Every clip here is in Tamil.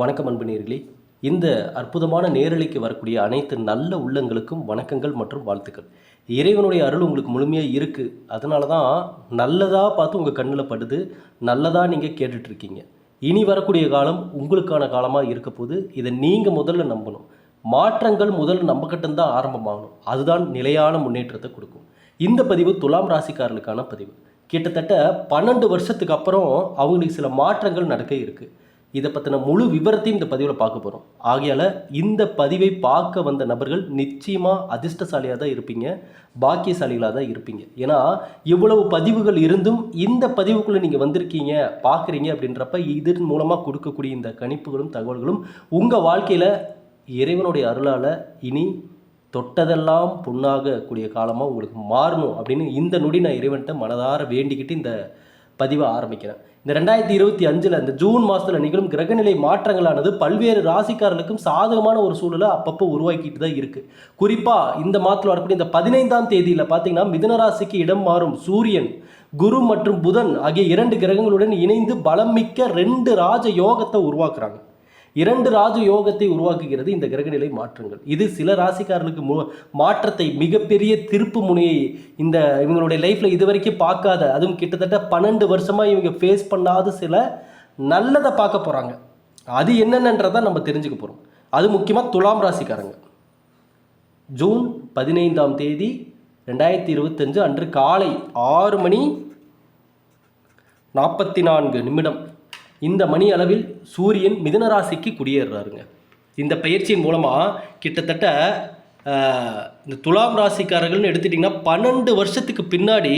வணக்கம் அன்பு இந்த அற்புதமான நேரலைக்கு வரக்கூடிய அனைத்து நல்ல உள்ளங்களுக்கும் வணக்கங்கள் மற்றும் வாழ்த்துக்கள். இறைவனுடைய அருள் உங்களுக்கு முழுமையாக இருக்குது அதனால தான் நல்லதாக பார்த்து உங்கள் கண்ணில் படுது. நல்லதாக நீங்கள் கேட்டுட்ருக்கீங்க. இனி வரக்கூடிய காலம் உங்களுக்கான காலமாக இருக்க போது இதை நீங்கள் முதல்ல நம்பணும். மாற்றங்கள் முதல்ல நம்மக்கிட்ட தான் ஆரம்பமாகணும். அதுதான் நிலையான முன்னேற்றத்தை கொடுக்கும். இந்த பதிவு துலாம் ராசிக்காரர்களுக்கான பதிவு. கிட்டத்தட்ட பன்னெண்டு வருஷத்துக்கு அப்புறம் அவங்களுக்கு சில மாற்றங்கள் நடக்க இருக்குது இதை பற்றின முழு விவரத்தையும் இந்த பதிவில் பார்க்க போகிறோம் ஆகையால் இந்த பதிவை பார்க்க வந்த நபர்கள் நிச்சயமாக அதிர்ஷ்டசாலியாக தான் இருப்பீங்க. பாக்கியசாலிகளாக தான் இருப்பீங்க. ஏன்னா இவ்வளவு பதிவுகள் இருந்தும் இந்த பதிவுக்குள்ளே நீங்கள் வந்திருக்கீங்க பார்க்குறீங்க அப்படின்றப்ப இதன் மூலமாக கொடுக்கக்கூடிய இந்த கணிப்புகளும் தகவல்களும் உங்கள் வாழ்க்கையில் இறைவனுடைய அருளால் இனி தொட்டதெல்லாம் பொண்ணாக கூடிய காலமாக உங்களுக்கு மாறணும் அப்படின்னு இந்த நொடி நான் இறைவன்கிட்ட மனதார வேண்டிக்கிட்டு இந்த பதிவை ஆரம்பிக்கிறேன். இந்த ரெண்டாயிரத்தி இருபத்தி அஞ்சில் இந்த ஜூன் மாதத்தில் நிகழும் கிரகநிலை மாற்றங்களானது பல்வேறு ராசிக்காரர்களுக்கும் சாதகமான ஒரு சூழலை அப்பப்போ உருவாக்கிட்டு தான் இருக்குது குறிப்பாக இந்த மாதத்தில் வரக்கூடிய இந்த பதினைந்தாம் தேதியில் பார்த்தீங்கன்னா மிதனராசிக்கு இடம் மாறும் சூரியன் குரு மற்றும் புதன் ஆகிய இரண்டு கிரகங்களுடன் இணைந்து பலம் மிக்க ரெண்டு ராஜ யோகத்தை உருவாக்குறாங்க. இரண்டு ராஜ யோகத்தை உருவாக்குகிறது இந்த கிரகநிலை மாற்றங்கள். இது சில ராசிக்காரர்களுக்கு மு மாற்றத்தை மிகப்பெரிய திருப்பு முனையை இந்த இவங்களுடைய லைஃப்பில் இது வரைக்கும் பார்க்காத அதுவும் கிட்டத்தட்ட பன்னெண்டு வருஷமாக இவங்க ஃபேஸ் பண்ணாத சில நல்லதை பார்க்க போகிறாங்க அது என்னென்னன்றதை நம்ம தெரிஞ்சுக்க போகிறோம் அது முக்கியமாக துலாம் ராசிக்காரங்க. ஜூன் பதினைந்தாம் தேதி ரெண்டாயிரத்தி இருபத்தஞ்சு அன்று காலை ஆறு மணி நாற்பத்தி நான்கு நிமிடம். இந்த மணி அளவில் சூரியன் மிதன ராசிக்கு குடியேறுறாருங்க. இந்த பயிற்சியின் மூலமாக கிட்டத்தட்ட இந்த துலாம் ராசிக்காரர்கள்னு எடுத்துட்டிங்கன்னா பன்னெண்டு வருஷத்துக்கு பின்னாடி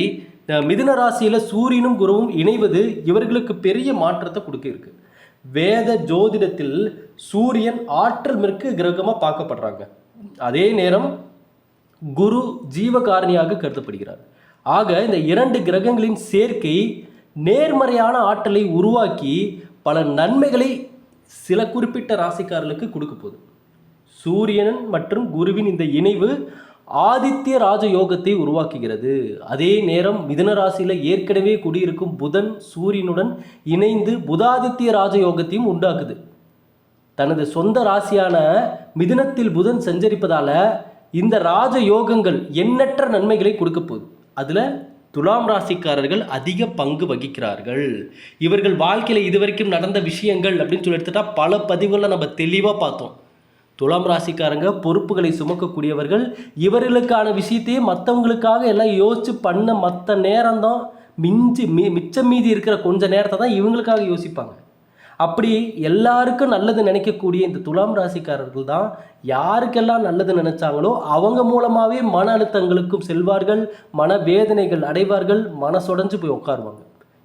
மிதுன ராசியில் சூரியனும் குருவும் இணைவது இவர்களுக்கு பெரிய மாற்றத்தை கொடுக்க இருக்கு வேத ஜோதிடத்தில் சூரியன் ஆற்றல் மிக்க கிரகமாக பார்க்கப்படுறாங்க. அதே நேரம் குரு ஜீவகாரணியாக கருதப்படுகிறார். ஆக இந்த இரண்டு கிரகங்களின் சேர்க்கை நேர்மறையான ஆற்றலை உருவாக்கி பல நன்மைகளை சில குறிப்பிட்ட ராசிக்காரர்களுக்கு கொடுக்க போகுது. சூரியன் மற்றும் குருவின் இந்த இணைவு ஆதித்ய ராஜ யோகத்தை உருவாக்குகிறது. அதே நேரம் மிதன ராசியில் ஏற்கனவே குடியிருக்கும் புதன் சூரியனுடன் இணைந்து புதாதித்ய ராஜயோகத்தையும் உண்டாக்குது. தனது சொந்த ராசியான மிதுனத்தில் புதன் சஞ்சரிப்பதால் இந்த ராஜ யோகங்கள் எண்ணற்ற நன்மைகளை கொடுக்க போகுது. அதில் துலாம் ராசிக்காரர்கள் அதிக பங்கு வகிக்கிறார்கள். இவர்கள் வாழ்க்கையில் இதுவரைக்கும் நடந்த விஷயங்கள் அப்படின்னு சொல்லி எடுத்துட்டா பல பதிவுகளை நம்ம தெளிவாக பார்த்தோம். துலாம் ராசிக்காரங்க பொறுப்புகளை சுமக்கக்கூடியவர்கள். இவர்களுக்கான விஷயத்தையே மற்றவங்களுக்காக எல்லாம் யோசித்து பண்ண மற்ற நேரம்தான் மிஞ்சி மி மிச்சம் மீதி இருக்கிற கொஞ்ச நேரத்தை தான் இவங்களுக்காக யோசிப்பாங்க. அப்படி எல்லாருக்கும் நல்லது நினைக்கக்கூடிய இந்த துலாம் ராசிக்காரர்கள் தான் யாருக்கெல்லாம் நல்லது நினைச்சாங்களோ அவங்க மூலமாகவே மன அழுத்தங்களுக்கும் செல்வார்கள் மன வேதனைகள் அடைவார்கள் மனசொடைஞ்சு போய் உட்காருவாங்க.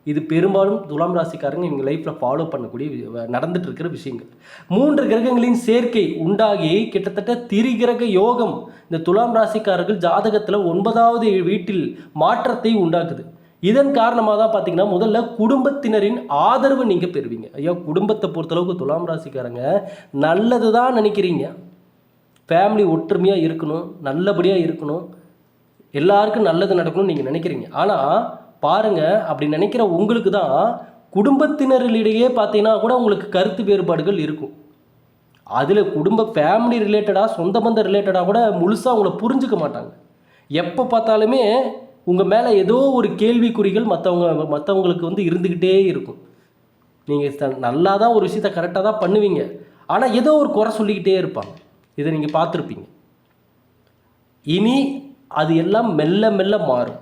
இது பெரும்பாலும் துலாம் ராசிக்காரங்க இவங்க லைஃப்பில் ஃபாலோ பண்ணக்கூடிய நடந்துட்டு இருக்கிற விஷயங்கள். மூன்று கிரகங்களின் சேர்க்கை உண்டாகி கிட்டத்தட்ட திரிகிரக யோகம் இந்த துலாம் ராசிக்காரர்கள் ஜாதகத்தில் ஒன்பதாவது வீட்டில் மாற்றத்தை உண்டாக்குது. இதன் காரணமாக தான் பார்த்தீங்கன்னா முதல்ல குடும்பத்தினரின் ஆதரவு நீங்கள் பெறுவீங்க. ஐயா குடும்பத்தை பொறுத்தளவுக்கு துலாம் ராசிக்காரங்க நல்லது தான் நினைக்கிறீங்க. ஃபேமிலி ஒற்றுமையாக இருக்கணும் நல்லபடியாக இருக்கணும். எல்லாருக்கும் நல்லது நடக்கணும்னு நீங்கள் நினைக்கிறீங்க. ஆனால் பாருங்கள் அப்படி நினைக்கிற உங்களுக்கு தான் குடும்பத்தினரிடையே பார்த்தீங்கன்னா கூட உங்களுக்கு கருத்து வேறுபாடுகள் இருக்கும். அதில் குடும்ப ஃபேமிலி ரிலேட்டடாக சொந்த பந்த ரிலேட்டடாக கூட முழுசாக உங்களை புரிஞ்சுக்க மாட்டாங்க. எப்போ பார்த்தாலுமே உங்கள் மேலே ஏதோ ஒரு கேள்விக்குறிகள் மற்றவங்க மற்றவங்களுக்கு வந்து இருந்துக்கிட்டே இருக்கும். நீங்கள் நல்லா தான் ஒரு விஷயத்த கரெக்டாக தான் பண்ணுவீங்க. ஆனால் ஏதோ ஒரு குறை சொல்லிக்கிட்டே இருப்பாங்க. இதை நீங்கள் பார்த்துருப்பீங்க. இனி அது எல்லாம் மெல்ல மெல்ல மாறும்.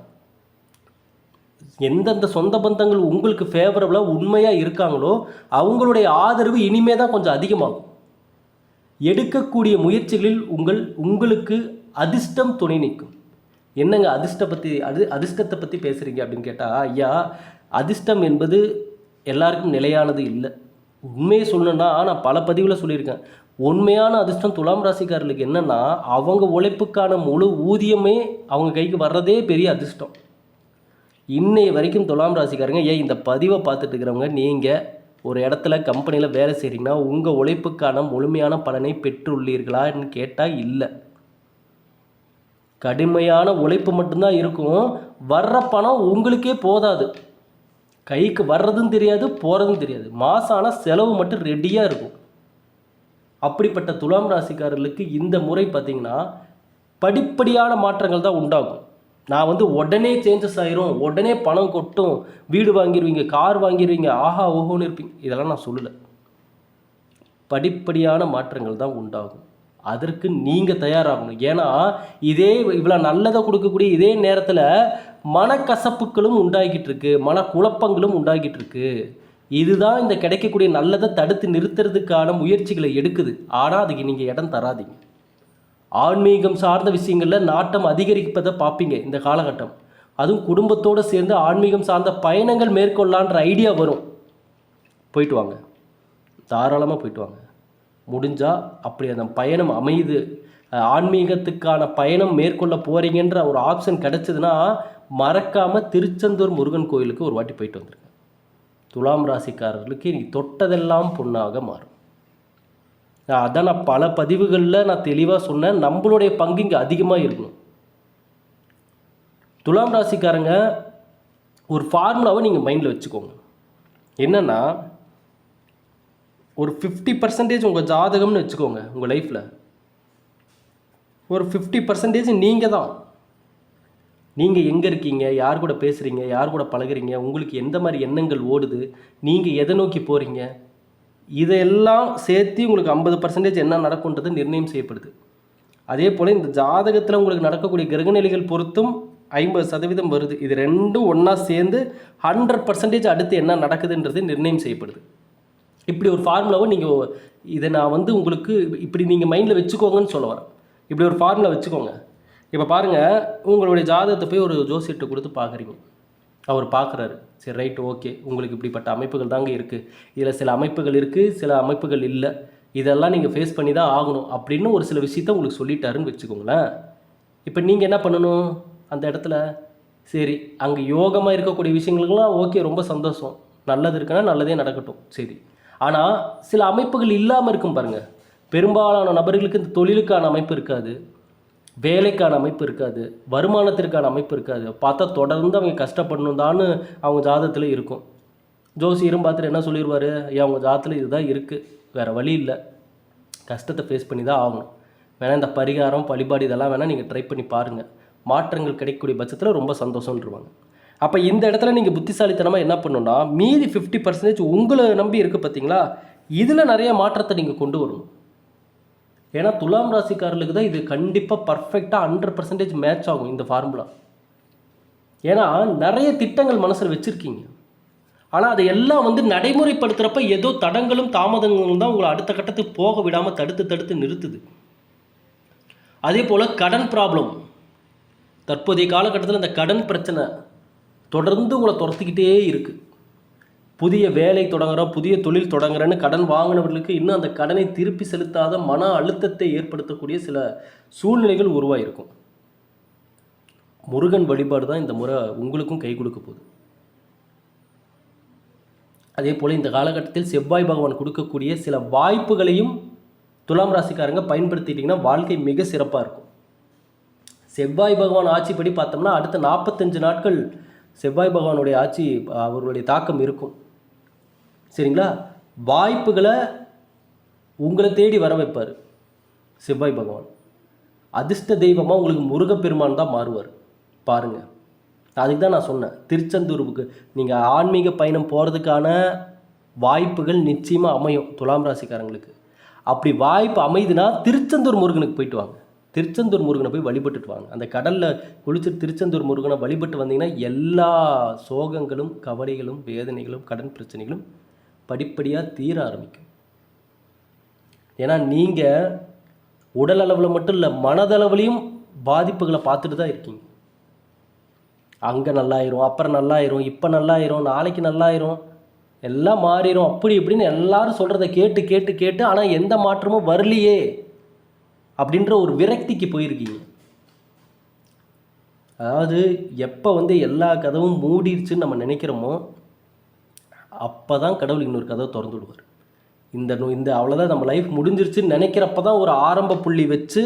எந்தெந்த சொந்த பந்தங்கள் உங்களுக்கு ஃபேவரபுளாக உண்மையாக இருக்காங்களோ அவங்களுடைய ஆதரவு இனிமே தான் கொஞ்சம் அதிகமாகும். எடுக்கக்கூடிய முயற்சிகளில் உங்கள் உங்களுக்கு அதிர்ஷ்டம் துணை நிற்கும். என்னங்க அதிர்ஷ்ட பற்றி அது அதிர்ஷ்டத்தை பற்றி பேசுகிறீங்க அப்படின்னு கேட்டால் ஐயா அதிர்ஷ்டம் என்பது எல்லாருக்கும் நிலையானது இல்லை. உண்மையை சொல்லணும்னா நான் பல பதிவில் சொல்லியிருக்கேன். உண்மையான அதிர்ஷ்டம் துலாம் ராசிக்காரர்களுக்கு என்னென்னா அவங்க உழைப்புக்கான முழு ஊதியமே அவங்க கைக்கு வர்றதே பெரிய அதிர்ஷ்டம். இன்னைய வரைக்கும் துலாம் ராசிக்காரங்க ஏன் இந்த பதிவை பார்த்துட்டு இருக்கிறவங்க நீங்கள் ஒரு இடத்துல கம்பெனியில் வேலை செய்கிறீங்கன்னா உங்கள் உழைப்புக்கான முழுமையான பலனை பெற்றுள்ளீர்களான்னு கேட்டால் இல்லை. கடுமையான உழைப்பு மட்டும்தான் இருக்கும். வர்ற பணம் உங்களுக்கே போதாது. கைக்கு வர்றதும் தெரியாது போகிறதும் தெரியாது. மாதம் ஆனால் செலவு மட்டும் ரெடியாக இருக்கும். அப்படிப்பட்ட துலாம் ராசிக்காரர்களுக்கு இந்த முறை பார்த்திங்கன்னா படிப்படியான மாற்றங்கள் தான் உண்டாகும். நான் வந்து உடனே சேஞ்சஸ் ஆயிரும் உடனே பணம் கொட்டும் வீடு வாங்கிடுவீங்க கார் வாங்கிடுவீங்க ஆஹா ஓஹோன்னு இருப்பீங்க. இதெல்லாம் நான் சொல்லலை. படிப்படியான மாற்றங்கள் தான் உண்டாகும். அதற்கு நீங்கள் தயாராகணும். ஏன்னா இதே இவ்வளோ நல்லதை கொடுக்கக்கூடிய இதே நேரத்தில் மனக்கசப்புகளும் உண்டாகிட்டு இருக்கு மனக்குழப்பங்களும் உண்டாகிட்டு இருக்கு இதுதான் இந்த கிடைக்கக்கூடிய நல்லதை தடுத்து நிறுத்துறதுக்கான முயற்சிகளை எடுக்குது. ஆனால் அதுக்கு நீங்கள் இடம் தராதீங்க. ஆன்மீகம் சார்ந்த விஷயங்களில் நாட்டம் அதிகரிப்பதை பார்ப்பீங்க இந்த காலகட்டம். அதுவும் குடும்பத்தோடு சேர்ந்து ஆன்மீகம் சார்ந்த பயணங்கள் மேற்கொள்ளலான்ற ஐடியா வரும். போயிட்டு வாங்க. தாராளமாக போயிட்டு வாங்க. முடிஞ்சால் அப்படி அந்த பயணம் அமையுது. ஆன்மீகத்துக்கான பயணம் மேற்கொள்ள போகிறீங்கன்ற ஒரு ஆப்ஷன் கிடச்சிதுன்னா மறக்காமல் திருச்செந்தூர் முருகன் கோயிலுக்கு ஒரு வாட்டி போயிட்டு வந்துருங்க. துலாம் ராசிக்காரர்களுக்கு நீ தொட்டதெல்லாம் பொண்ணாக மாறும். அதான் நான் பல பதிவுகளில் நான் தெளிவாக சொன்னேன். நம்மளுடைய பங்கு இங்கே அதிகமாக இருக்கணும். துலாம் ராசிக்காரங்க ஒரு ஃபார்முலாவை நீங்கள் மைண்டில் வச்சுக்கோங்க. என்னென்னா ஒரு ஃபிஃப்டி பர்சன்டேஜ் உங்கள் ஜாதகம்னு வச்சுக்கோங்க உங்கள் லைஃப்பில் ஒரு ஃபிஃப்டி பர்சன்டேஜ் நீங்கள் தான். நீங்கள் எங்கே இருக்கீங்க யார் கூட பேசுகிறீங்க யார் கூட பழகுறீங்க உங்களுக்கு எந்த மாதிரி எண்ணங்கள் ஓடுது நீங்கள் எதை நோக்கி போகிறீங்க இதையெல்லாம் சேர்த்து உங்களுக்கு ஐம்பது பர்சன்டேஜ் என்ன நடக்குன்றது நிர்ணயம் செய்யப்படுது. அதே போல் இந்த ஜாதகத்தில் உங்களுக்கு நடக்கக்கூடிய கிரகநிலைகள் பொறுத்தும் ஐம்பது சதவீதம் வருது. இது ரெண்டும் ஒன்றா சேர்ந்து ஹண்ட்ரட் பர்சன்டேஜ் அடுத்து என்ன நடக்குதுன்றது நிர்ணயம் செய்யப்படுது. இப்படி ஒரு ஃபார்முலாவை நீங்கள் இதை நான் வந்து உங்களுக்கு இப்படி நீங்கள் மைண்டில் வச்சுக்கோங்கன்னு சொல்ல வரேன் இப்படி ஒரு ஃபார்முலா வச்சுக்கோங்க. இப்போ பாருங்கள் உங்களுடைய ஜாதகத்தை போய் ஒரு ஜோசியர்கிட்ட கொடுத்து பார்க்குறீங்க அவர் பார்க்குறாரு சரி ரைட் ஓகே உங்களுக்கு இப்படிப்பட்ட அமைப்புகள் தாங்க இருக்குது இதில் சில அமைப்புகள் இருக்குது சில அமைப்புகள் இல்லை. இதெல்லாம் நீங்கள் ஃபேஸ் பண்ணி தான் ஆகணும் அப்படின்னு ஒரு சில விஷயத்த உங்களுக்கு சொல்லிட்டாருன்னு வச்சுக்கோங்களேன். இப்போ நீங்கள் என்ன பண்ணணும் அந்த இடத்துல? சரி அங்கே யோகமாக இருக்கக்கூடிய விஷயங்களுக்கெல்லாம் ஓகே ரொம்ப சந்தோஷம். நல்லது இருக்குன்னா நல்லதே நடக்கட்டும். சரி. ஆனால் சில அமைப்புகள் இல்லாமல் இருக்கும் பாருங்கள் பெரும்பாலான நபர்களுக்கு இந்த தொழிலுக்கான அமைப்பு இருக்காது. வேலைக்கான அமைப்பு இருக்காது. வருமானத்திற்கான அமைப்பு இருக்காது. பார்த்தா தொடர்ந்து அவங்க கஷ்டப்படணும் தான் அவங்க ஜாதகத்தில் இருக்கும். ஜோசியரும் பார்த்துட்டு என்ன சொல்லிடுவார் ஏன் அவங்க ஜாதத்தில் இதுதான் இருக்குது வேறு வழி இல்லை. கஷ்டத்தை ஃபேஸ் பண்ணி தான் ஆகணும். வேணால் இந்த பரிகாரம் வழிபாடு இதெல்லாம் வேணால் நீங்கள் ட்ரை பண்ணி பாருங்கள் மாற்றங்கள் கிடைக்கக்கூடிய பட்சத்தில் ரொம்ப சந்தோஷம்ன்றவாங்க. அப்போ இந்த இடத்துல நீங்கள் புத்திசாலித்தனமாக என்ன பண்ணணும்னா மீதி ஃபிஃப்டி பர்சன்டேஜ் உங்களை நம்பி இருக்குது பார்த்தீங்களா இதில் நிறைய மாற்றத்தை நீங்கள் கொண்டு வரணும். ஏன்னா துலாம் ராசிக்காரர்களுக்கு தான் இது கண்டிப்பாக பர்ஃபெக்டாக ஹண்ட்ரட் பர்சன்டேஜ் மேட்ச் ஆகும் இந்த ஃபார்முலா ஏன்னா நிறைய திட்டங்கள் மனசில் வச்சுருக்கீங்க. ஆனால் அதை எல்லாம் வந்து நடைமுறைப்படுத்துகிறப்ப ஏதோ தடங்களும் தாமதங்களும் தான் உங்களை அடுத்த கட்டத்துக்கு போக விடாமல் தடுத்து தடுத்து நிறுத்துது. அதே போல் கடன் ப்ராப்ளம் தற்போதைய காலகட்டத்தில் இந்த கடன் பிரச்சனை தொடர்ந்து உங்களை துரத்திக்கிட்டே இருக்குது புதிய வேலை தொடங்குறோம் புதிய தொழில் தொடங்குறேன்னு கடன் வாங்கினவர்களுக்கு இன்னும் அந்த கடனை திருப்பி செலுத்தாத மன அழுத்தத்தை ஏற்படுத்தக்கூடிய சில சூழ்நிலைகள் உருவாயிருக்கும். முருகன் வழிபாடு தான் இந்த முறை உங்களுக்கும் கை கொடுக்க போகுது. அதே போல் இந்த காலகட்டத்தில் செவ்வாய் பகவான் கொடுக்கக்கூடிய சில வாய்ப்புகளையும் துலாம் ராசிக்காரங்க பயன்படுத்திட்டிங்கன்னா வாழ்க்கை மிக சிறப்பாக இருக்கும். செவ்வாய் பகவான் ஆட்சிப்படி பார்த்தோம்னா அடுத்த நாற்பத்தஞ்சு நாட்கள் செவ்வாய் பகவானுடைய ஆட்சி அவருடைய தாக்கம் இருக்கும். சரிங்களா? வாய்ப்புகளை உங்களை தேடி வர வைப்பார் செவ்வாய் பகவான். அதிர்ஷ்ட தெய்வமாக உங்களுக்கு முருகப்பெருமான் தான் மாறுவார். பாருங்கள் அதுக்கு தான் நான் சொன்னேன். திருச்செந்தூருக்கு நீங்கள் ஆன்மீக பயணம் போகிறதுக்கான வாய்ப்புகள் நிச்சயமாக அமையும் துலாம் ராசிக்காரங்களுக்கு. அப்படி வாய்ப்பு அமைதுன்னா திருச்செந்தூர் முருகனுக்கு போயிட்டு வாங்க. திருச்செந்தூர் முருகனை போய் வழிபட்டுட்டு வாங்க. அந்த கடலில் குளிச்சு திருச்செந்தூர் முருகனை வழிபட்டு வந்தீங்கன்னா எல்லா சோகங்களும் கவலைகளும் வேதனைகளும் கடன் பிரச்சனைகளும் படிப்படியாக தீர ஆரம்பிக்கும். ஏன்னா நீங்கள் உடல் அளவில் மட்டும் இல்லை மனதளவுலையும் பாதிப்புகளை பார்த்துட்டு தான் இருக்கீங்க. அங்கே நல்லாயிரும் அப்புறம் நல்லாயிரும் இப்போ நல்லாயிரும் நாளைக்கு நல்லாயிரும் எல்லாம் மாறிடும் அப்படி இப்படின்னு எல்லாரும் சொல்கிறத கேட்டு கேட்டு கேட்டு ஆனால் எந்த மாற்றமும் வரலையே. அப்படின்ற ஒரு விரக்திக்கு போயிருக்கீங்க. அதாவது எப்போ வந்து எல்லா கதவும் மூடிடுச்சுன்னு நம்ம நினைக்கிறோமோ அப்போ தான் கடவுள் இன்னொரு கதவை திறந்து விடுவார். இந்த நோ இந்த அவ்வளோதான் நம்ம லைஃப் முடிஞ்சிருச்சுன்னு நினைக்கிறப்ப தான் ஒரு ஆரம்ப புள்ளி வச்சு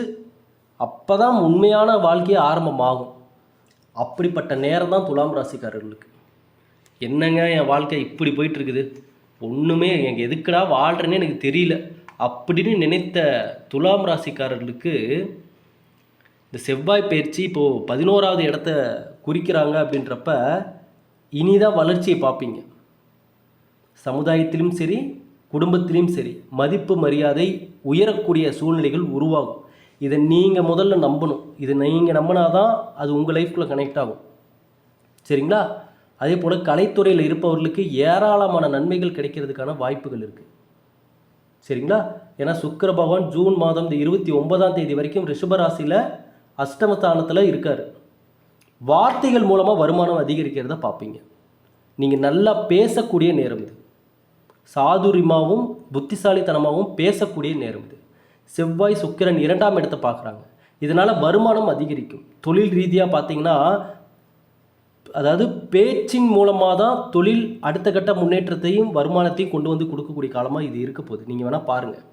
அப்போ தான் உண்மையான வாழ்க்கையே ஆரம்பமாகும். அப்படிப்பட்ட நேரம் தான் துலாம் ராசிக்காரர்களுக்கு. என்னங்க என் வாழ்க்கை இப்படி போயிட்டு இருக்குது? ஒன்றுமே எனக்கு எதுக்குடா வாழ்கிறேன்னே எனக்கு தெரியல. அப்படின்னு நினைத்த துலாம் ராசிக்காரர்களுக்கு இந்த செவ்வாய் பயிற்சி இப்போது பதினோராவது இடத்த குறிக்கிறாங்க அப்படின்றப்ப இனிதான் வளர்ச்சியை பார்ப்பீங்க. சமுதாயத்திலும் சரி குடும்பத்திலையும் சரி மதிப்பு மரியாதை உயரக்கூடிய சூழ்நிலைகள் உருவாகும். இதை நீங்கள் முதல்ல நம்பணும். இதை நீங்கள் நம்பினாதான் அது உங்கள் லைஃப்பில் கனெக்ட் ஆகும். சரிங்களா? அதே போல் கலைத்துறையில் இருப்பவர்களுக்கு ஏராளமான நன்மைகள் கிடைக்கிறதுக்கான வாய்ப்புகள் இருக்குது சரிங்களா? ஏன்னா சுக்கர பகவான் ஜூன் மாதம் இந்த இருபத்தி ஒன்பதாம் தேதி வரைக்கும் ரிஷபராசியில் அஷ்டமஸ்தானத்தில் இருக்கார். வார்த்தைகள் மூலமாக வருமானம் அதிகரிக்கிறத பார்ப்பீங்க நீங்கள் நல்லா பேசக்கூடிய நேரம் இது. சாதுரியமாகவும் புத்திசாலித்தனமாகவும் பேசக்கூடிய நேரம் இது. செவ்வாய் சுக்கிரன் இரண்டாம் இடத்தை பார்க்குறாங்க இதனால் வருமானம் அதிகரிக்கும். தொழில் ரீதியாக பார்த்தீங்கன்னா அதாவது பேச்சின் மூலமாக தான் தொழில் அடுத்த கட்ட முன்னேற்றத்தையும் வருமானத்தையும் கொண்டு வந்து கொடுக்கக்கூடிய காலமாக இது இருக்க போகுது. நீங்கள் வேணால் பாருங்கள்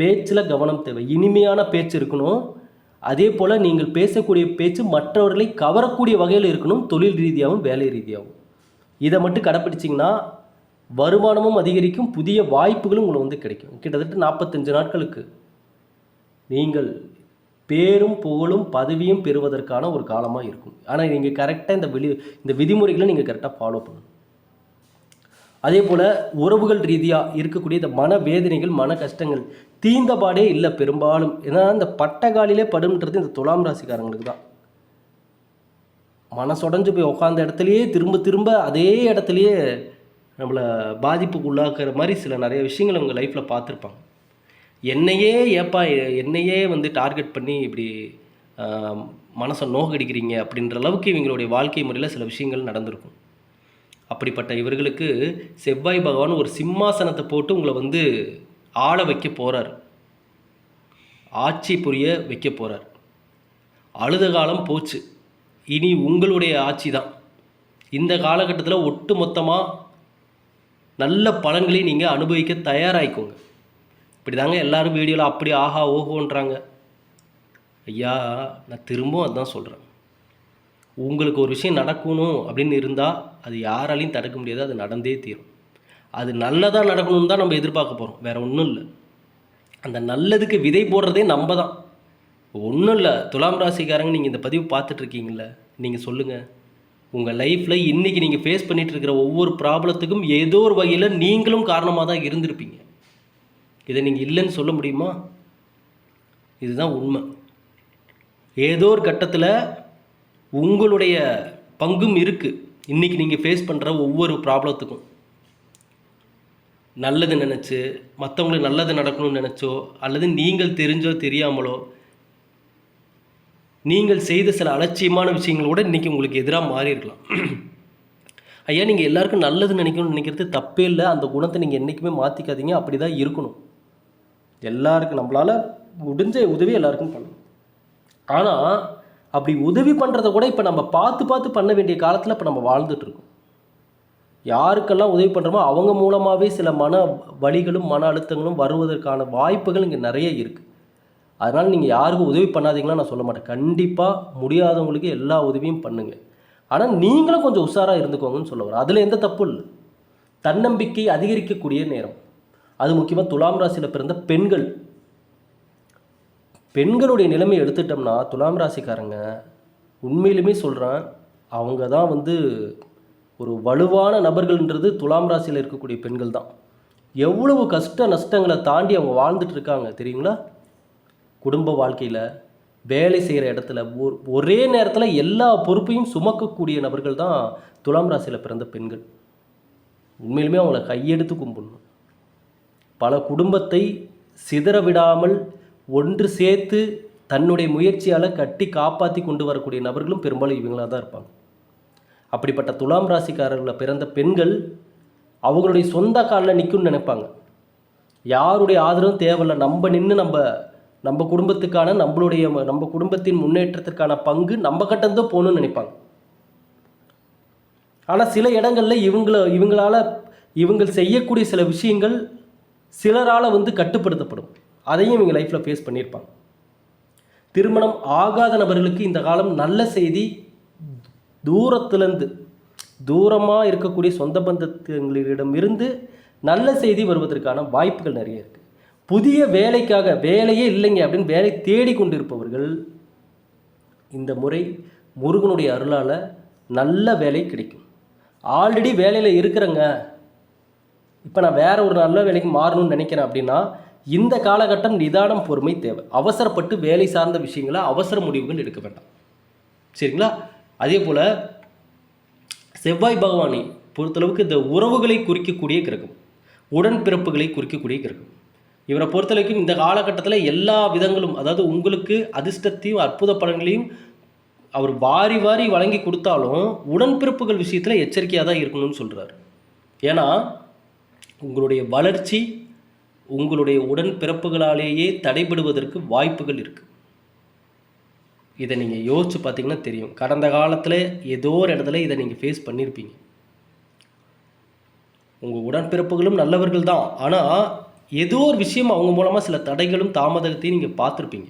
பேச்சில் கவனம் தேவை. இனிமையான பேச்சு இருக்கணும். அதே போல் நீங்கள் பேசக்கூடிய பேச்சு மற்றவர்களை கவரக்கூடிய வகையில் இருக்கணும். தொழில் ரீதியாகவும் வேலை ரீதியாகவும். இதை மட்டும் கடைப்பிடிச்சிங்கன்னா வருமானமும் அதிகரிக்கும். புதிய வாய்ப்புகளும் உங்களுக்கு வந்து கிடைக்கும். கிட்டத்தட்ட நாற்பத்தஞ்சு நாட்களுக்கு நீங்கள் பேரும் புகழும் பதவியும் பெறுவதற்கான ஒரு காலமாக இருக்கும். ஆனால் நீங்கள் கரெக்டாக இந்த வெளி இந்த விதிமுறைகளை நீங்கள் கரெக்டாக ஃபாலோ பண்ணணும். அதே போல் உறவுகள் ரீதியாக இருக்கக்கூடிய இந்த மன வேதனைகள் மன கஷ்டங்கள் தீந்தபாடே இல்லை பெரும்பாலும். ஏன்னா இந்த பட்டகாலிலே படும்ன்றது இந்த துலாம் ராசிக்காரங்களுக்கு தான். மனசொடைஞ்சு போய் உட்காந்த இடத்துலையே திரும்ப திரும்ப அதே இடத்துலையே நம்மளை பாதிப்புக்கு உள்ளாக்குற மாதிரி சில நிறைய விஷயங்கள் அவங்க லைஃப்பில் பார்த்துருப்பாங்க. என்னையே ஏப்பா என்னையே வந்து டார்கெட் பண்ணி இப்படி மனசை நோகடிக்கிறீங்க அப்படின்ற அளவுக்கு இவங்களுடைய வாழ்க்கை முறையில் சில விஷயங்கள் நடந்திருக்கும். அப்படிப்பட்ட இவர்களுக்கு செவ்வாய் பகவான் ஒரு சிம்மாசனத்தை போட்டு உங்களை வந்து ஆள வைக்க போகிறார் ஆட்சி புரிய வைக்க போகிறார் அழுத காலம் போச்சு. இனி உங்களுடைய ஆட்சி தான். இந்த காலகட்டத்தில் ஒட்டு மொத்தமாக நல்ல பலன்களை நீங்கள் அனுபவிக்க தயாராகிக்கோங்க இப்படி தாங்க எல்லாரும் வீடியோவில் அப்படி ஆஹா ஓஹோன்றாங்க. ஐயா நான் திரும்பவும் அதான் சொல்கிறேன் உங்களுக்கு ஒரு விஷயம் நடக்கணும் அப்படின்னு இருந்தால் அது யாராலையும் தடுக்க முடியாது அது நடந்தே தீரும். அது நல்லதாக நடக்கணும்னு தான் நம்ம எதிர்பார்க்க போகிறோம் வேற ஒன்றும் இல்லை. அந்த நல்லதுக்கு விதை போடுறதே நம்ம தான் ஒன்றும் இல்லை. துலாம் ராசிக்காரங்க நீங்கள் இந்த பதிவு பார்த்துட்ருக்கீங்கள நீங்கள் சொல்லுங்கள் உங்கள் லைஃப்பில் இன்றைக்கி நீங்கள் ஃபேஸ் பண்ணிட்டு இருக்கிற ஒவ்வொரு ப்ராப்ளத்துக்கும் ஏதோ ஒரு வகையில் நீங்களும் காரணமாக தான் இருந்திருப்பீங்க. இதை நீங்கள் இல்லைன்னு சொல்ல முடியுமா? இதுதான் உண்மை. ஏதோ ஒரு கட்டத்தில் உங்களுடைய பங்கும் இருக்குது இன்றைக்கி நீங்கள் ஃபேஸ் பண்ணுற ஒவ்வொரு ப்ராப்ளத்துக்கும் நல்லது நினச்சி மற்றவங்களுக்கு நல்லது நடக்கணும்னு நினச்சோ அல்லது நீங்கள் தெரிஞ்சோ தெரியாமலோ நீங்கள் செய்த சில அலட்சியமான விஷயங்களோட இன்றைக்கி உங்களுக்கு எதிராக மாறி இருக்கலாம். ஐயா நீங்கள் எல்லாருக்கும் நல்லது நினைக்கணும்னு நினைக்கிறது தப்பே இல்லை. அந்த குணத்தை நீங்கள் என்றைக்குமே மாற்றிக்காதீங்க அப்படி தான் இருக்கணும். எல்லாருக்கும் நம்மளால் முடிஞ்ச உதவி எல்லாருக்கும் பண்ணணும் ஆனால் அப்படி உதவி பண்ணுறத கூட இப்போ நம்ம பார்த்து பார்த்து பண்ண வேண்டிய காலத்தில் இப்போ நம்ம வாழ்ந்துட்டு இருக்கோம் யாருக்கெல்லாம் உதவி பண்ணுறோமோ அவங்க மூலமாகவே சில மன வழிகளும் மன அழுத்தங்களும் வருவதற்கான வாய்ப்புகள் இங்கே நிறைய இருக்குது அதனால் நீங்கள் யாருக்கும் உதவி பண்ணாதீங்களா நான் சொல்ல மாட்டேன். கண்டிப்பாக முடியாதவங்களுக்கு எல்லா உதவியும் பண்ணுங்கள் ஆனால் நீங்களும் கொஞ்சம் உஷாராக இருந்துக்கோங்கன்னு சொல்ல வரேன். அதில் எந்த தப்பும் இல்லை. தன்னம்பிக்கை அதிகரிக்கக்கூடிய நேரம். அது முக்கியமாக துலாம் ராசியில் பிறந்த பெண்கள். பெண்களுடைய நிலைமை எடுத்துட்டோம்னா துலாம் ராசிக்காரங்க உண்மையிலுமே சொல்கிறேன் அவங்க தான் வந்து ஒரு வலுவான நபர்கள்ன்றது துலாம் ராசியில் இருக்கக்கூடிய பெண்கள் தான். எவ்வளவு கஷ்ட நஷ்டங்களை தாண்டி அவங்க வாழ்ந்துட்டு இருக்காங்க தெரியுங்களா? குடும்ப வாழ்க்கையில் வேலை செய்கிற இடத்துல ஒரே நேரத்தில் எல்லா பொறுப்பையும் சுமக்கக்கூடிய நபர்கள் தான் துலாம் ராசியில் பிறந்த பெண்கள். உண்மையிலுமே அவங்கள கையெடுத்து கும்பிடணும். பல குடும்பத்தை சிதற விடாமல் ஒன்று சேர்த்து தன்னுடைய முயற்சியால் கட்டி காப்பாற்றி கொண்டு வரக்கூடிய நபர்களும் பெரும்பாலும் இவங்களாக தான் இருப்பாங்க. அப்படிப்பட்ட துலாம் ராசிக்காரர்களை பிறந்த பெண்கள் அவங்களுடைய சொந்த காலில் நிற்கும்னு நினைப்பாங்க. யாருடைய ஆதரவும் தேவையில்லை. நம்ம நின்று நம்ம நம்ம குடும்பத்துக்கான நம்மளுடைய நம்ம குடும்பத்தின் முன்னேற்றத்திற்கான பங்கு நம்ம கட்டம்தான் போகணும்னு நினைப்பாங்க. ஆனால் சில இடங்களில் இவங்கள இவங்களால் இவங்கள் செய்யக்கூடிய சில விஷயங்கள் சிலரால் வந்து கட்டுப்படுத்தப்படும். அதையும் இவங்க லைஃப்பில் ஃபேஸ் பண்ணியிருப்பாங்க. திருமணம் ஆகாத நபர்களுக்கு இந்த காலம் நல்ல செய்தி. தூரத்துலேருந்து தூரமாக இருக்கக்கூடிய சொந்த பந்தங்களிடமிருந்து நல்ல செய்தி வருவதற்கான வாய்ப்புகள் நிறைய இருக்குது புதிய வேலைக்காக வேலையே இல்லைங்க அப்படின்னு வேலை தேடி கொண்டிருப்பவர்கள் இந்த முறை முருகனுடைய அருளால் நல்ல வேலை கிடைக்கும். ஆல்ரெடி வேலையில் இருக்கிறேங்க. இப்போ நான் வேறு ஒரு நல்ல வேலைக்கு மாறணும்னு நினைக்கிறேன் அப்படின்னா இந்த காலகட்டம் நிதானம் பொறுமை தேவை. அவசரப்பட்டு வேலை சார்ந்த விஷயங்களை அவசர முடிவுகள் எடுக்க வேண்டாம். சரிங்களா? அதே போல் செவ்வாய் பகவானை பொறுத்தளவுக்கு இந்த உறவுகளை குறிக்கக்கூடிய கிரகம் உடன்பிறப்புகளை குறிக்கக்கூடிய கிரகம். இவரை பொறுத்தளவுக்கும் இந்த காலகட்டத்தில் எல்லா விதங்களும் அதாவது உங்களுக்கு அதிர்ஷ்டத்தையும் அற்புத பலன்களையும் அவர் வாரி வாரி வழங்கி கொடுத்தாலும் உடன்பிறப்புகள் விஷயத்தில் எச்சரிக்கையாக தான் இருக்கணும்னு சொல்கிறார் ஏன்னா உங்களுடைய வளர்ச்சி உங்களுடைய உடன்பிறப்புகளாலேயே தடைபடுவதற்கு வாய்ப்புகள் இருக்குது இதை நீங்கள் யோசித்து பார்த்தீங்கன்னா தெரியும். கடந்த காலத்தில் ஏதோ ஒரு இடத்துல இதை நீங்கள் ஃபேஸ் பண்ணியிருப்பீங்க உங்கள் உடன்பிறப்புகளும் நல்லவர்கள் தான். ஆனால் ஏதோ ஒரு விஷயம் அவங்க மூலமாக சில தடைகளும் தாமதத்தையும் நீங்கள் பார்த்துருப்பீங்க.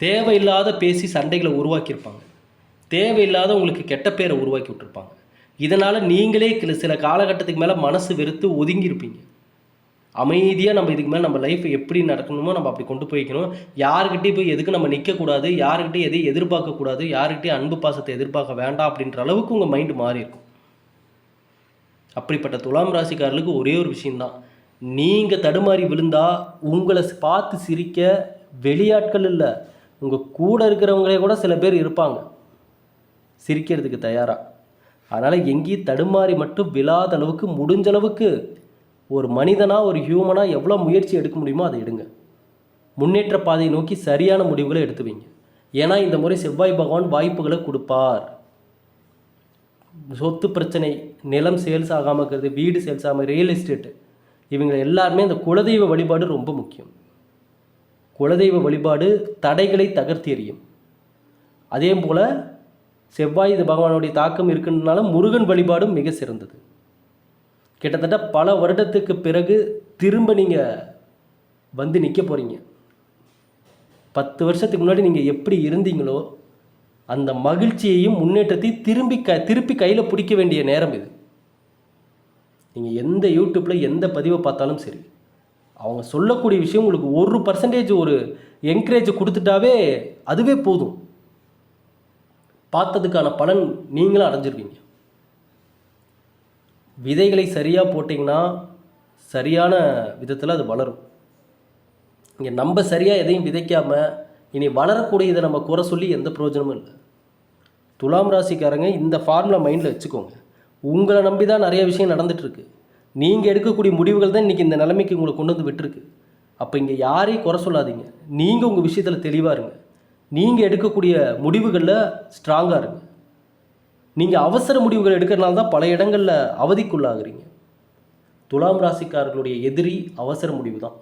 தேவையில்லாத பேசி சண்டைகளை உருவாக்கியிருப்பாங்க. தேவையில்லாத உங்களுக்கு கெட்ட பேரை உருவாக்கி விட்டுருப்பாங்க. இதனால் நீங்களே கில- சில காலகட்டத்துக்கு மேலே மனசு வெறுத்து ஒதுங்கியிருப்பீங்க. அமைதியாக நம்ம இதுக்கு மேலே நம்ம லைஃப் எப்படி நடக்கணுமோ நம்ம அப்படி கொண்டு போய்க்கணும். யாருக்கிட்டையும் போய் எதுக்கு நம்ம நிற்கக்கூடாது யாருக்கிட்டையும் எதையும் எதிர்பார்க்கக்கூடாது? யாருக்கிட்டையும் அன்பு பாசத்தை எதிர்பார்க்க வேண்டாம் அப்படின்ற அளவுக்கு உங்கள் மைண்டு மாறி இருக்கும். அப்படிப்பட்ட துலாம் ராசிக்காரர்களுக்கு ஒரே ஒரு விஷயந்தான் நீங்கள் தடுமாறி விழுந்தால் உங்களை பார்த்து சிரிக்க வெளியாட்கள் இல்லை. உங்கள் கூட இருக்கிறவங்களே கூட சில பேர் இருப்பாங்க. சிரிக்கிறதுக்கு தயாராக அதனால் எங்கேயும் தடுமாறி மட்டும் விழாத அளவுக்கு முடிஞ்ச அளவுக்கு ஒரு மனிதனாக ஒரு ஹியூமனாக எவ்வளோ முயற்சி எடுக்க முடியுமோ அதை எடுங்க. முன்னேற்ற பாதையை நோக்கி சரியான முடிவுகளை எடுத்து வைங்க. ஏன்னா இந்த முறை செவ்வாய் பகவான் வாய்ப்புகளை கொடுப்பார். சொத்து பிரச்சனை நிலம் சேல்ஸ் ஆகாமல் இருக்கிறது வீடு சேல்ஸ் ஆகாமல் ரியல் எஸ்டேட்டு இவங்க எல்லாருமே இந்த குலதெய்வ வழிபாடு ரொம்ப முக்கியம். குலதெய்வ வழிபாடு தடைகளை தகர்த்தி எறியும். அதே போல் செவ்வாய் இது பகவானுடைய தாக்கம் இருக்குன்றனால முருகன் வழிபாடும் மிக சிறந்தது. கிட்டத்தட்ட பல வருடத்துக்கு பிறகு திரும்ப நீங்கள் வந்து நிற்க போகிறீங்க பத்து வருஷத்துக்கு முன்னாடி நீங்கள் எப்படி இருந்தீங்களோ அந்த மகிழ்ச்சியையும் முன்னேற்றத்தையும் திரும்பி க திருப்பி கையில் பிடிக்க வேண்டிய நேரம் இது. நீங்கள் எந்த யூடியூப்பில் எந்த பதிவை பார்த்தாலும் சரி அவங்க சொல்லக்கூடிய விஷயம் உங்களுக்கு ஒரு பர்சன்டேஜ் ஒரு என்கரேஜ் கொடுத்துட்டாவே அதுவே போதும். பார்த்ததுக்கான பலன் நீங்களும் அடைஞ்சிருவீங்க. விதைகளை சரியாக போட்டிங்கன்னா சரியான விதத்தில் அது வளரும். இங்கே நம்ம சரியாக எதையும் விதைக்காமல் இனி வளரக்கூடிய இதை நம்ம குறை சொல்லி எந்த பிரயோஜனமும் இல்லை. துலாம் ராசிக்காரங்க இந்த ஃபார்முலா மைண்டில் வச்சுக்கோங்க. உங்களை நம்பி தான் நிறைய விஷயம் நடந்துகிட்ருக்கு நீங்கள் எடுக்கக்கூடிய முடிவுகள் தான் இன்றைக்கி இந்த நிலைமைக்கு உங்களை கொண்டு வந்து விட்டுருக்கு. அப்போ இங்கே யாரையும் குறை சொல்லாதீங்க. நீங்கள் உங்கள் விஷயத்தில் தெளிவாக இருங்க. நீங்கள் எடுக்கக்கூடிய முடிவுகளில் ஸ்ட்ராங்காக இருங்க. நீங்கள் அவசர முடிவுகள் எடுக்கிறனால தான் பல இடங்களில் அவதிக்குள்ளாகிறீங்க. துலாம் ராசிக்காரர்களுடைய எதிரி அவசர முடிவு தான்.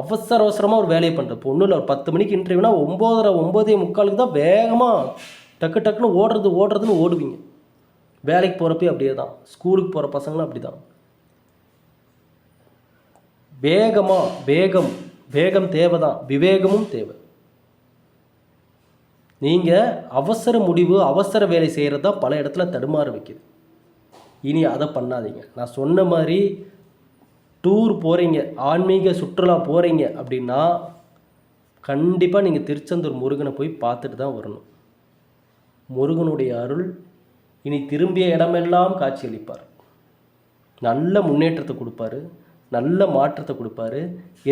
அவசர அவசரமாக ஒரு வேலையை பண்ணுற இப்போ ஒன்றும் இல்லை ஒரு பத்து மணிக்கு இன்டர்வியூனா ஒம்போதரை ஒம்போதே முக்காலுக்கு தான் வேகமாக டக்கு டக்குன்னு ஓடுறது ஓடுறதுன்னு ஓடுவீங்க. வேலைக்கு போகிறப்பே அப்படியே தான். ஸ்கூலுக்கு போகிற பசங்களும் அப்படி தான் வேகமாக வேகம் வேகம் தேவை தான் விவேகமும் தேவை. நீங்கள் அவசர முடிவு அவசர வேலை செய்கிறது தான் பல இடத்துல தடுமாற வைக்குது. இனி அதை பண்ணாதீங்க. நான் சொன்ன மாதிரி டூர் போகிறீங்க ஆன்மீக சுற்றுலா போகிறீங்க அப்படின்னா கண்டிப்பாக நீங்கள் திருச்செந்தூர் முருகனை போய் பார்த்துட்டு தான் வரணும். முருகனுடைய அருள் இனி திரும்பிய இடமெல்லாம் காட்சியளிப்பார். நல்ல முன்னேற்றத்தை கொடுப்பாரு நல்ல மாற்றத்தை கொடுப்பாரு.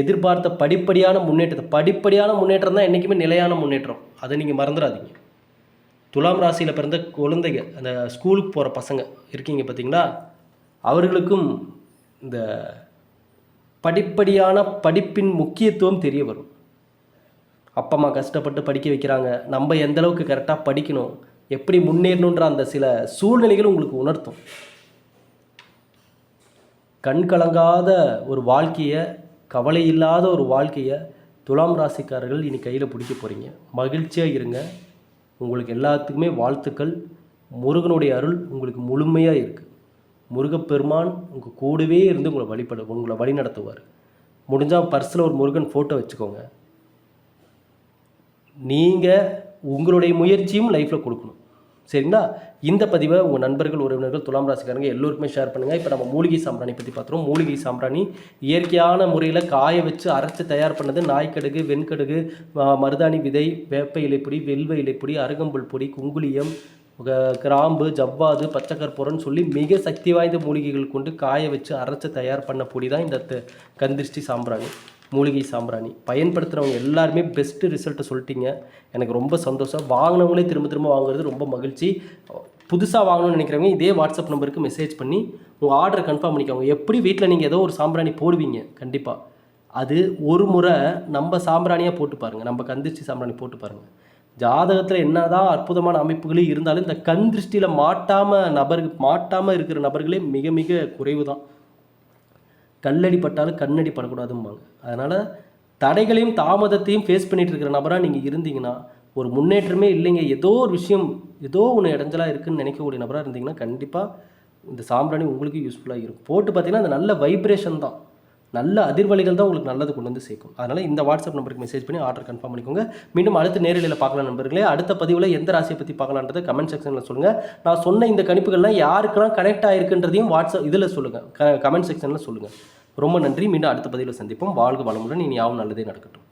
எதிர்பார்த்த படிப்படியான முன்னேற்றத்தை படிப்படியான முன்னேற்றம் தான் என்றைக்குமே நிலையான முன்னேற்றம். அதை நீங்கள் மறந்துடாதீங்க. துலாம் ராசியில் பிறந்த குழந்தைங்க அந்த ஸ்கூலுக்கு போகிற பசங்க இருக்கீங்க பார்த்தீங்களா அவர்களுக்கும் இந்த படிப்படியான படிப்பின் முக்கியத்துவம் தெரிய வரும். அப்பா அம்மா கஷ்டப்பட்டு படிக்க வைக்கிறாங்க. நம்ம எந்த அளவுக்கு கரெக்டாக படிக்கணும்? எப்படி முன்னேறணுன்ற அந்த சில சூழ்நிலைகள் உங்களுக்கு உணர்த்தும். கண் கலங்காத ஒரு வாழ்க்கையை கவலை இல்லாத ஒரு வாழ்க்கையை துலாம் ராசிக்காரர்கள் இனி கையில் பிடிக்க போகிறீங்க மகிழ்ச்சியாக இருங்க. உங்களுக்கு எல்லாத்துக்குமே வாழ்த்துக்கள். முருகனுடைய அருள் உங்களுக்கு முழுமையாக இருக்குது முருகப்பெருமான் உங்கள் கூடவே இருந்து உங்களை வழிபட உங்களை வழி நடத்துவார். முடிஞ்சால் பர்ஸில் ஒரு முருகன் ஃபோட்டோ வச்சுக்கோங்க. நீங்கள் உங்களுடைய முயற்சியும் லைஃப்பில் கொடுக்கணும். சரிங்களா? இந்த பதிவை உங்கள் நண்பர்கள் உறவினர்கள் துலாம் ராசிக்காரங்க எல்லோருக்குமே ஷேர் பண்ணுங்கள் இப்போ நம்ம மூலிகை சாம்பிராணி பற்றி பார்த்துருவோம் மூலிகை சாம்பிராணி இயற்கையான முறையில் காய வச்சு அரைச்சு தயார் பண்ணது நாய்க்கடுகு வெண்கடுகு மருதாணி விதை வேப்ப இலைப்பொடி வெல்வ இலைப்பொடி அருகம்புல் பொடி குங்குளியம் க- கிராம்பு ஜவ்வாது பச்சைக்கற்பூரன்னு சொல்லி மிக சக்தி வாய்ந்த மூலிகைகள் கொண்டு காய வச்சு அரைச்சி தயார் பண்ண பொடி தான் இந்த த- கந்திருஷ்டி சாம்பிராணி. மூலிகை சாம்பிராணி. பயன்படுத்துகிறவங்க எல்லாருமே பெஸ்ட்டு ரிசல்ட்டை சொல்லிட்டீங்க. எனக்கு ரொம்ப சந்தோஷம். வாங்கினவங்களே திரும்ப திரும்ப வாங்குறது ரொம்ப மகிழ்ச்சி. புதுசாக வாங்கணும்னு நினைக்கிறவங்க இதே வாட்ஸ்அப் நம்பருக்கு மெசேஜ் பண்ணி உங்கள் ஆர்டர் கன்ஃபார்ம் பண்ணிக்கோங்க. எப்படி வீட்டில் நீங்கள் ஏதோ ஒரு சாம்பிராணி போடுவீங்க? கண்டிப்பாக அது ஒரு முறை நம்ம சாம்பிராணியாக போட்டு பாருங்கள் நம்ம கந்திருஷ்டி சாம்பிராணி போட்டு பாருங்கள் ஜாதகத்தில் என்ன தான் அற்புதமான அமைப்புகளே இருந்தாலும் இந்த கண் திருஷ்டியில் மாட்டாமல் நபர் மாட்டாமல் இருக்கிற நபர்களே மிக மிக குறைவு தான் கல்லடி பட்டாலும் கண்ணடி படக்கூடாதும்பாங்க. அதனால் தடைகளையும் தாமதத்தையும் ஃபேஸ் பண்ணிகிட்டு இருக்கிற நபராக நீங்கள் இருந்தீங்கன்னா ஒரு முன்னேற்றமே இல்லைங்க. ஏதோ ஒரு விஷயம் ஏதோ ஒன்று இடைஞ்சலாக இருக்குதுன்னு நினைக்கக்கூடிய நபராக இருந்தீங்கன்னா கண்டிப்பாக இந்த சாம்பிராணி உங்களுக்கு யூஸ்ஃபுல்லாக இருக்கும். போட்டு பார்த்தீங்கன்னா அந்த நல்ல வைப்ரேஷன் தான். நல்ல அதிர்வலைகள் தான் உங்களுக்கு நல்லது கொண்டு வந்து சேர்க்கும். அதனால் இந்த வாட்ஸ்அப் நம்பருக்கு மெசேஜ் பண்ணி ஆர்டர் கன்ஃபார்ம் பண்ணிக்கோங்க. மீண்டும் அடுத்த நேரலையில் பார்க்கலாம் நண்பர்களே. அடுத்த பதிவில் எந்த ராசியை பற்றி பார்க்கலான்றதை கமெண்ட் செக்ஷனில் சொல்லுங்கள் நான் சொன்ன இந்த கணிப்புகள்லாம் யாருக்கெல்லாம் கனெக்ட் ஆகிருக்குன்றதையும் வாட்ஸ்அப் இதில் சொல்லுங்கள் க கமெண்ட் செக்ஷனில் சொல்லுங்கள் ரொம்ப நன்றி. மீண்டும் அடுத்த பதிவில் சந்திப்போம். வாழ்க வளமுடன். இனி யாவும் நல்லதே நடக்கட்டும்.